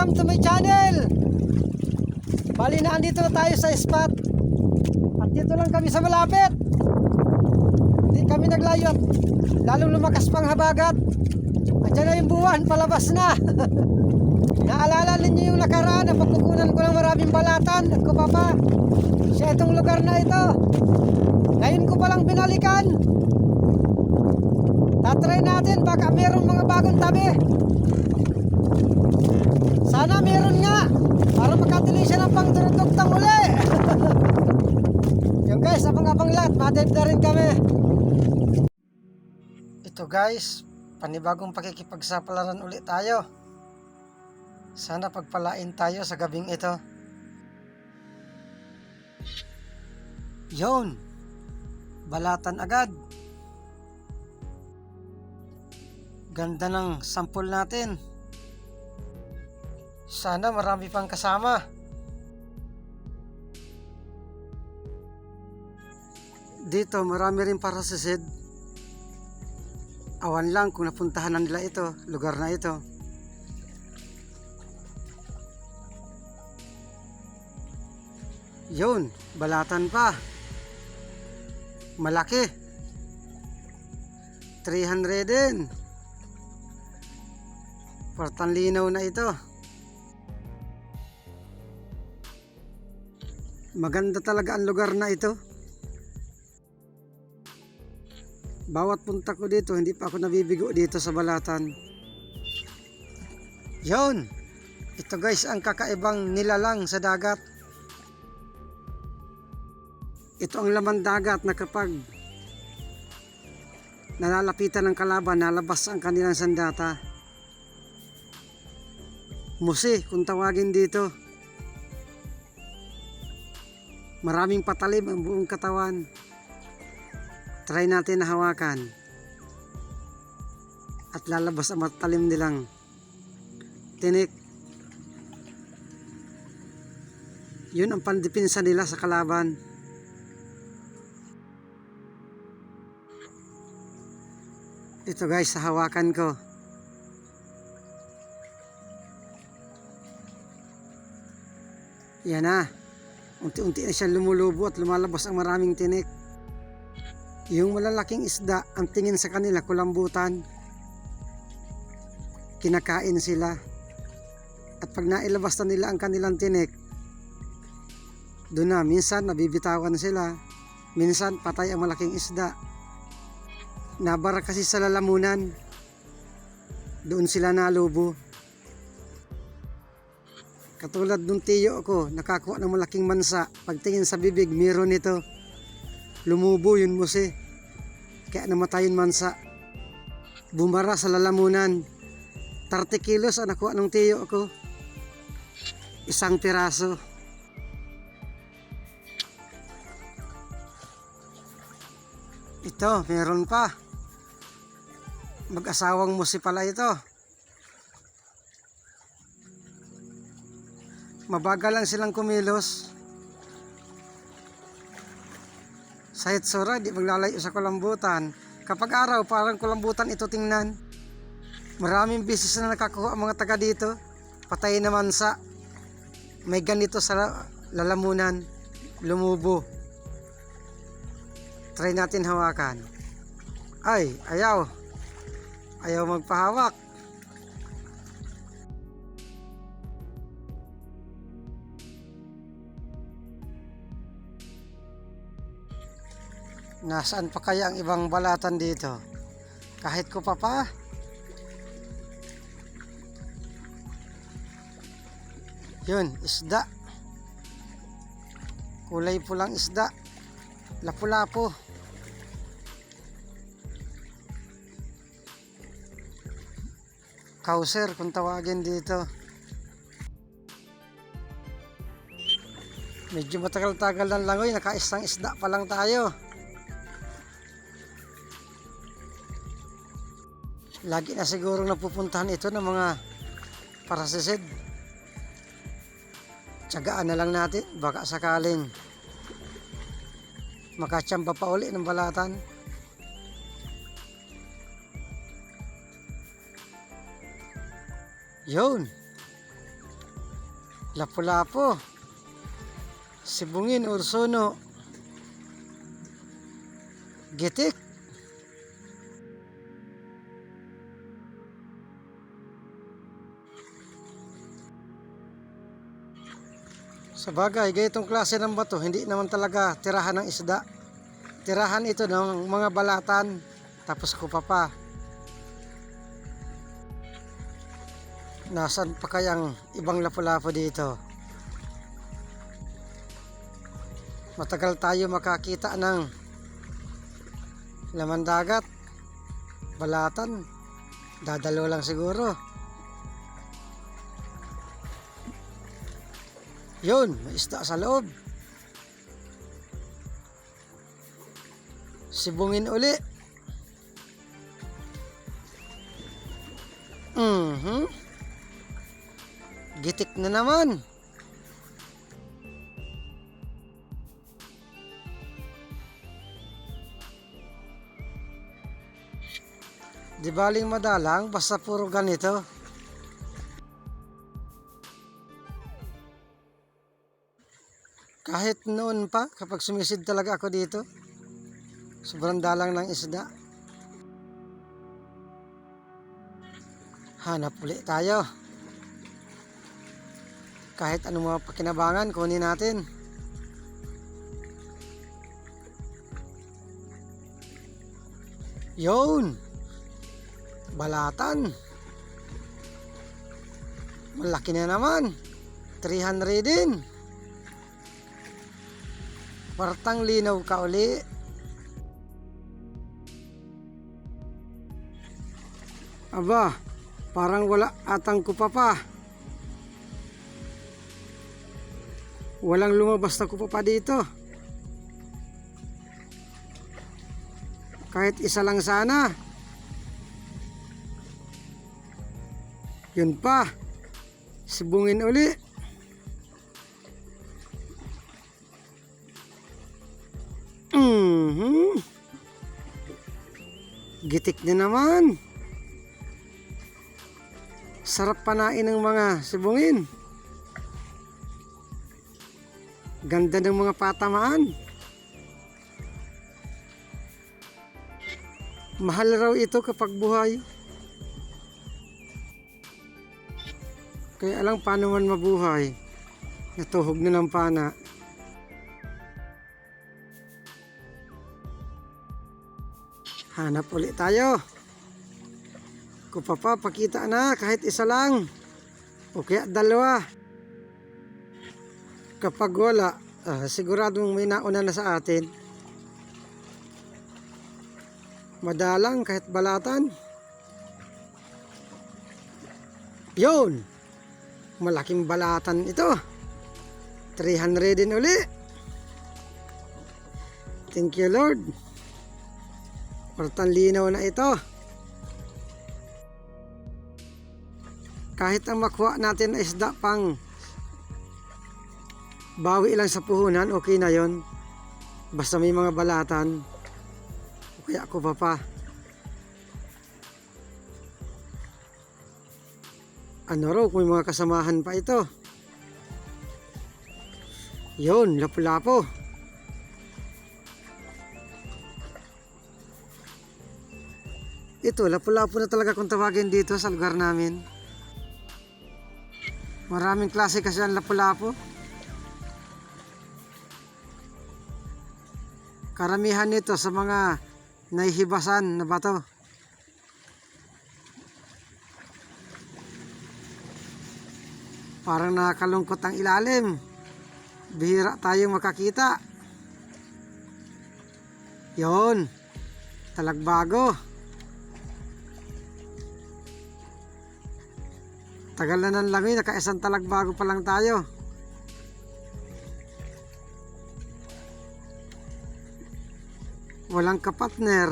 Welcome to my channel. Bali na andito na tayo sa spot. At dito lang kami sa malapit. Hindi kami naglayo at lalong lumakas pang habagat. Andiyan na yung buwan, palabas na. Naalala ninyo yung nakaraan na pagkukunan ko ng maraming balatan at ko papa sa itong lugar na ito. Ngayon ko palang binalikan. Tatry natin baka mayroong mga bagong tabi. Sana meron nga para makatili siya ng pangdurudugtang uli. Yung guys, abang-abang lahat, madad na rin kami. Ito guys, panibagong pakikipagsapalaran ulit tayo. Sana pagpalain tayo sa gabing ito. Yon, balatan agad. Ganda ng sample natin. Sana marami pang kasama. Dito marami rin para sa Sid. Awan lang kung napuntahan na nila ito, lugar na ito. Yun, balatan pa. Malaki. 300 din. Portang linaw na ito. Maganda talaga ang lugar na ito. Bawat punta ko dito, hindi pa ako nabibigo dito sa balatan. Yon. Ito guys, ang kakaibang nilalang sa dagat. Ito ang laman dagat na kapag nalalapitan ng kalaban, nalabas ang kanilang sandata. Musi, kung tawagin dito. Maraming patalim ang buong katawan. Try natin na hawakan. At lalabas ang matalim nilang tinik. Yun ang pandipinsa nila sa kalaban. Ito guys, sa hawakan ko. Yan na. Unti-unti na siya lumulubo at lumalabas ang maraming tinik. Yung malalaking isda, ang tingin sa kanila kulambutan. Kinakain sila. At pag nailabas na nila ang kanilang tinik, doon na, minsan nabibitawan sila. Minsan patay ang malaking isda. Nabara kasi sa lalamunan. Doon sila nalubo. Katulad nung tiyo ko, nakakuha ng malaking mansa. Pagtingin sa bibig, meron ito. Lumubo yun musi. Kaya namatayin mansa. Bumara sa lalamunan. 30 kilos ang nakuha ng tiyo ko. Isang piraso. Ito, meron pa. Mag-asawang musi pala ito. Mabagal lang silang kumilos. Sa Hitsura, di maglalayo sa kulambutan. Kapag araw, parang kulambutan ito tingnan. Maraming bisis na nakakuha mga taga dito. Patay naman sa may ganito sa lalamunan. Lumubo. Try natin hawakan. Ay, ayaw. Ayaw magpahawak. Nasaan pa kaya ang ibang balatan dito? Kahit ko pa pa. Yun, isda. Kulay pulang isda. Lapu-lapu. Kauser kung tawagin dito. Medyo matagal-tagal ng langoy, nakaisang isda pa lang tayo. Lagi na siguro napupuntahan ito ng mga parasisid. Tsagaan na lang natin, baka sakaling makachamba pa uli ng balatan. Yun. Lapu-lapo. Sibungin, ursono. Gitik. Sa bagay, gayitong klase ng bato, hindi naman talaga tirahan ng isda. Tirahan ito ng mga balatan, tapos kupa pa. Nasaan pa kayang ibang lapu-lapu dito? Matagal tayo makakita ng laman dagat, balatan, dadalo lang siguro. Yun, may isda sa loob. Sibungin uli. Mhm. Gitik na naman. Di baling madalang, basta puro ganito. Kahit noon pa, kapag sumisid talaga ako dito, sobrang dalang ng isda. Hanap ulit tayo. Kahit anong mga pakinabangan, kunin natin. Yun! Balatan. Malaki na naman. 300 din. Partang linaw ka uli. Aba, parang wala atang kupa pa. Walang lumabas na kupa pa dito. Kahit isa lang sana. Yun pa. Sibungin uli. Gitik na naman. Sarap panain ng mga sibungin. Ganda ng mga patamaan. Mahal raw ito kapag buhay. Kaya alam paano man mabuhay. Natuhog na ng pana. Hanap ulit tayo. Kung papapakita na kahit isa lang. O kaya dalawa. Kapag wala, ah, siguradong may nauna na sa atin. Madalang kahit balatan. Yun! Malaking balatan ito. 300 din uli. Thank you Lord. Portang linaw na ito. Kahit ang makuha natin na isda pang bawi lang sa puhunan, okay na yon. Basta may mga balatan. Kaya ako pa pa. Ano raw may mga kasamahan pa ito. Yon, lapu-lapo. Ito, lapu-lapo na talaga kung tawagin dito sa lugar namin. Maraming klase kasi ang lapu-lapo. Karamihan nito sa mga nahihibasan na bato. Parang nakakalungkot ang ilalim. Bihira tayong makakita. Yon. Talagbago. Tagal na ng langoy, nakaisang talagbago pa lang tayo. Walang kapatner.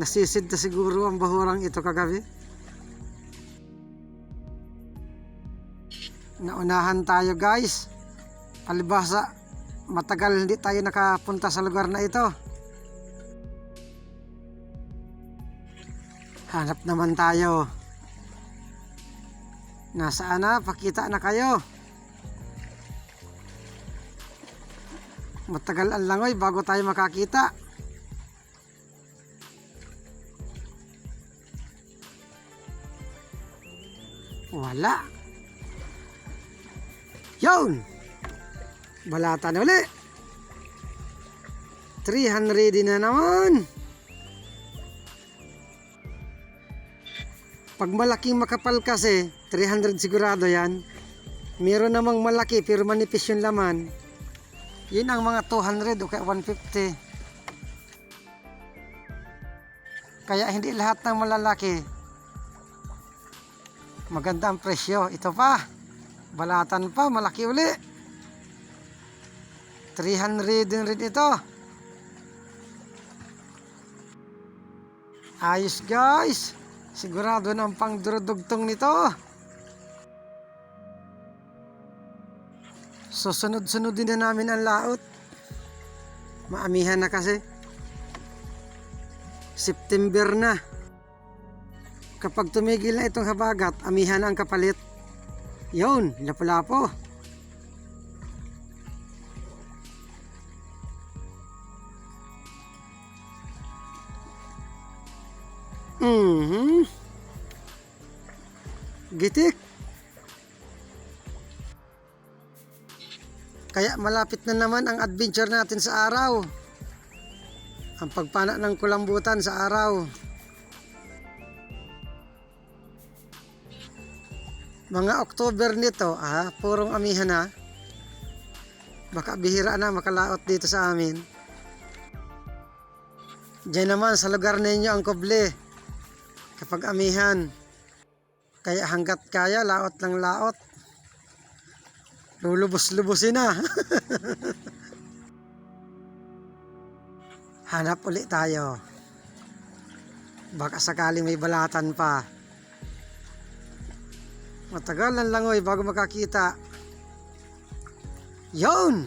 Nasisid na siguro ang bahurang ito kagabi. Naunahan tayo guys. Palibasa, matagal hindi tayo nakapunta sa lugar na ito. Hanap naman tayo. Nasaan na? Pakita na kayo. Matagal ang langoy bago tayo makakita. Wala. Yun! Balatan uli. 300 din na naman. Pag malaking makapal kasi, 300 sigurado yan. Meron namang malaki pero manipis yung laman. Yun ang mga 200 o kaya 150. Kaya hindi lahat ng malalaki maganda ang presyo. Ito pa, balatan pa, malaki uli. 300 din rin ito. Ayos guys. Sigurado ang pangdurudugtong nito. Susunod-sunod din na namin ang laot. Maamihan na kasi. September na. Kapag tumigil na itong habagat, amihan na ang kapalit. Yun, lapo-lapo. Gitik. Kaya malapit na naman ang adventure natin sa araw. Ang pagpana ng kulambutan sa araw. Mga October nito, ah, purong amihan na. Baka bihira na makalaot dito sa amin. Diyan naman sa lugar ninyo ang kuble. Kapag amihan. Kaya hanggat kaya, laot ng laot. Lulubos-lubusin na. Hanap ulit tayo. Baka sakaling may balatan pa. Matagal ang langoy bago makakita. Yon!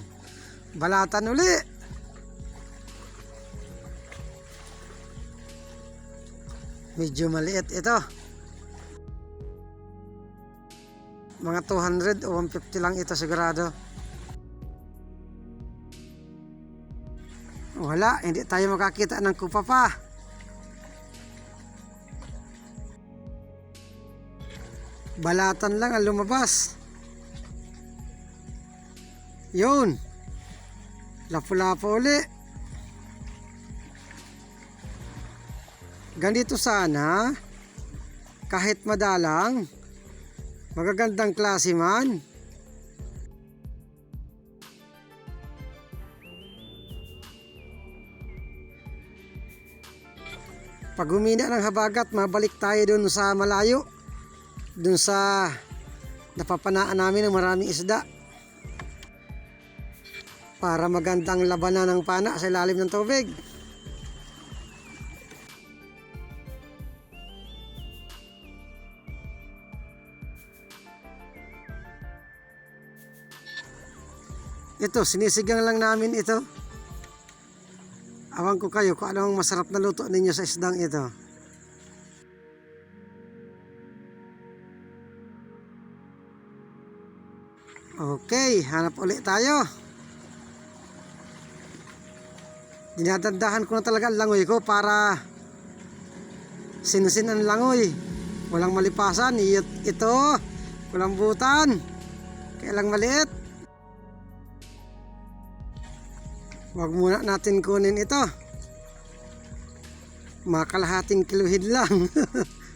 Balatan uli! Medyo maliit ito. Mga 200 o 150 lang ito sigurado. Wala, hindi tayo makakita ng kupa pa. Balatan lang ang lumabas. Yun. Lapu-lapo uli. Ganito sana. Kahit madalang. Magagandang klase man. Pag humina ng habagat, mabalik tayo dun sa malayo dun sa napapanaan namin ng maraming isda para magandang labanan ng pana sa ilalim ng tubig. Ito, sinisigang lang namin ito. Awan ko kayo kung ano ang masarap na luto ninyo sa isdang ito. Okay, hanap ulit tayo. Dinadandahan ko na talaga ang langoy ko para sinsin ang langoy. Walang malipasan. It- Ito, kulambutan. Kailang maliit. Huwag muna natin kunin ito. Makalahating kiluhid lang.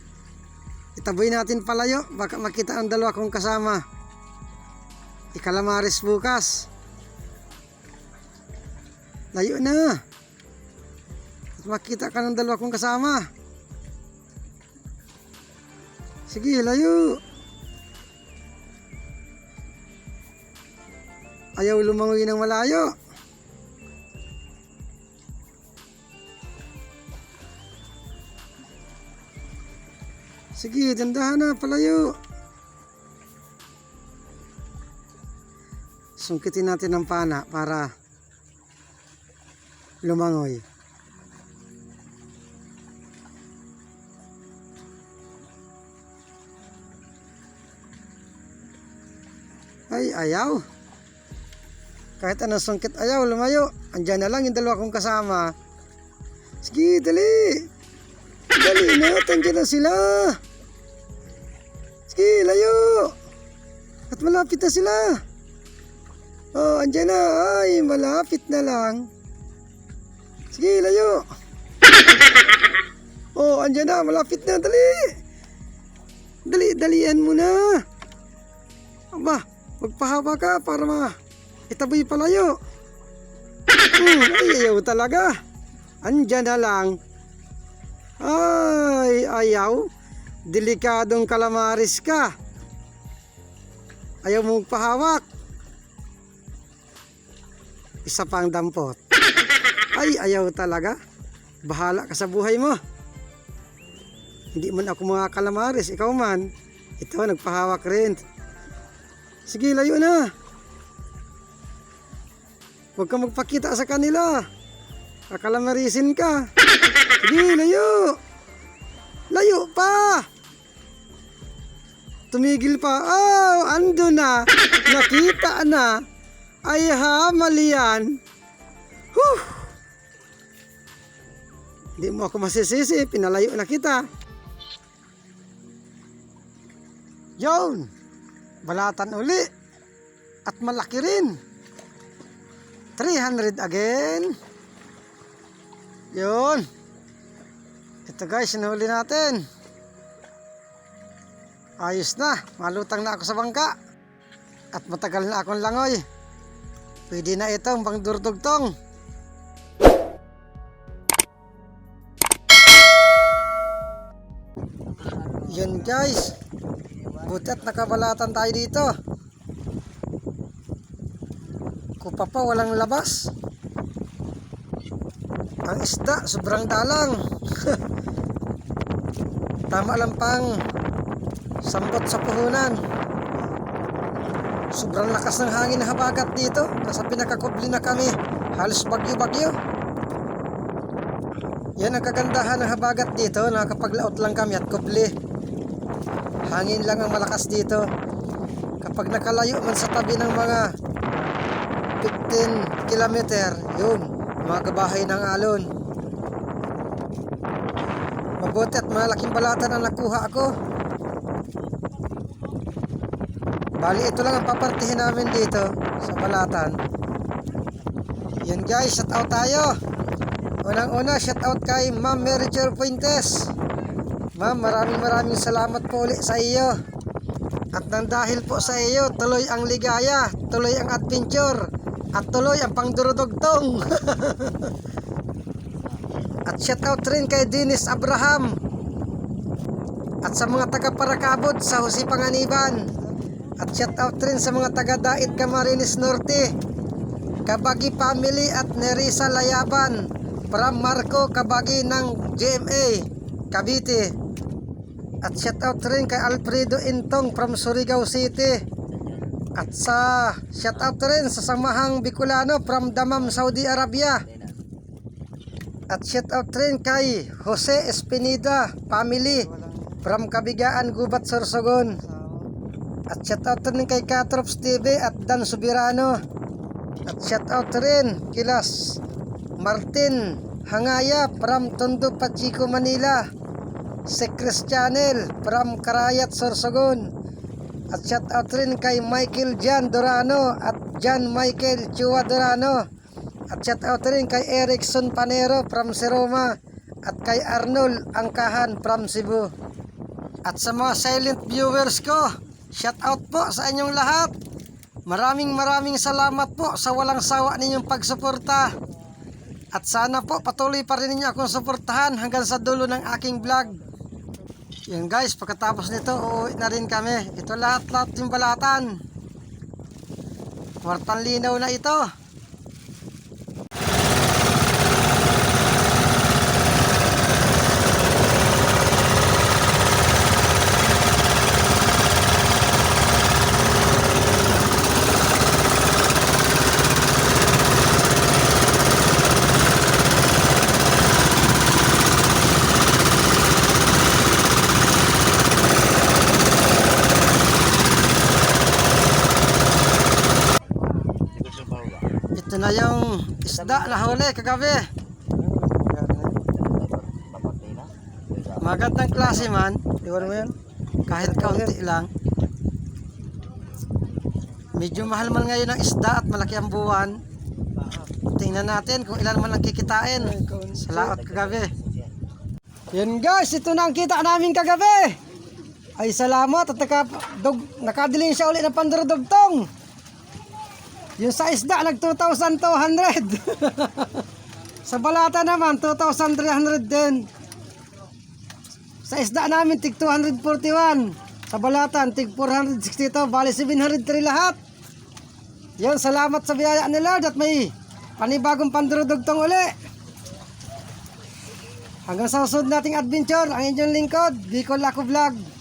Itaboy natin palayo. Baka makita ang dalawa kong kasama. Ikalamaris bukas. Layo na. At makita ka ng dalawa kong kasama. Sige, layo. Ayaw lumangoy ng malayo. Sige, dandahan na, palayo. Sungkitin natin ang pana para lumangoy. Ay, ayaw. Kahit anong sungkit ayaw, lumayo. Andiyan na lang yung dalawa kong kasama. Sige, dali. Dali na, tandiyan na sila. Sige, layo. At malapit na sila. Oh, andyan na. Ay, malapit na lang. Sige, layo. Oh, andyan na. Malapit na. Dali. Dali, dalian mo na. Aba, magpahaba ka para ma itaboy palayo. Hmm, ay, ayaw talaga. Andyan na lang. Ay, ayaw. Delikadong kalamaris ka. Ayaw mong pahawak. Isa pang dampot. Ay, ayaw talaga. Bahala ka sa buhay mo. Hindi man ako mga kalamaris. Ikaw man. Ito, nagpahawak rin. Sige, layo na. Huwag ka magpakita sa kanila. Kakalamarisin ka. Sige, layo. Layo pa. Tumigil pa. Oh, ando na. Nakita na. Ay ha, mali yan. Huh. Hindi mo ako masisisi. Pinalayo na kita. Yun. Balatan uli. At malaki rin. 300 again. Yun. Ito guys, sinuli natin. Ayos na. Malutang na ako sa bangka. At matagal na akong langoy. Pwede na itong pang durdugtong. Yun guys. Buti at nakabalatan tayo dito. Kupa pa walang labas. Ang isda sobrang dalang. Tama lang pang sambot sa puhunan. Sobrang lakas ng hangin na habagat dito. Nasa pinakakubli na kami. Halos bagyo-bagyo. Yan ang kagandahan ng habagat dito. Nakakapaglaot lang kami at kubli. Hangin lang ang malakas dito. Kapag nakalayo man sa tabi ng mga 15 kilometer, yun, mga kabahay ng alon. Mabuti at malaking balata na nakuha ako. Bali, ito lang ang papartihin namin dito sa balatan. Yan guys, shout out tayo. Unang-una, shout out kay Ma'am Jo Fuentes. Ma'am, maraming maraming salamat po ulit sa iyo. At nang dahil po sa iyo, tuloy ang ligaya, tuloy ang adventure, at tuloy ang pangdurudugtong. at shout out rin kay Dennis Abraham. At sa mga taga Parakabod sa Jose Panganiban. At shout out rin sa mga taga Dait Camarines Norte. Kabagi Family at Nerisa Layaban. From Marco Kabagi ng GMA Cavite. At shout out rin kay Alfredo Intong from Surigao City. At sa shout out rin sa Samahang Bicolano from Damam, Saudi Arabia. At shout out rin kay Jose Espinida family from Kabigaan, Gubat, Sorsogon. At shout out rin kay Katrops TV at Dan Subirano. At shout out rin kilas Martin Hangaya from Tondo, Pachico, Manila. Secret Channel from Karayat, Sorsogon. At shout out rin kay Michael Jan Dorano at Jan Michael Chua Dorano. At shout out rin kay Erickson Panero from Seroma at kay Arnold Angkahan from Cebu. At sa mga silent viewers ko, shout out po sa inyong lahat. Maraming maraming salamat po sa walang sawa ninyong pagsuporta. At sana po patuloy pa rin ninyo akong suportahan hanggang sa dulo ng aking vlog. Yan guys, pagkatapos nito, uuwi na rin kami. Ito lahat-lahat yung balatan. Kwartang linaw na ito. Yung isda na huli kagabi. Magandang klase man. Iwan mo yan? Kahit kaunti lang. Medyo mahal man ngayon ang isda at malaki ang buwan. Tingnan natin kung ilan man ang kikitain sa laot kagabi. Yan guys, ito na ang kita namin kagabi. Ay salamat at naka, dog, nakadiling siya ulit ng pandrodogtong. Yung sa isda nag 2,200. sa balata naman 2,300 din. Sa isda namin tig 241. Sa balatan tig 462. Bali 703 lahat. Yan, salamat sa biyaya ni Lord at may panibagong pandurudugtong uli. Hanggang sa susunod nating adventure, ang inyong lingkod, Bicol Ako Vlog.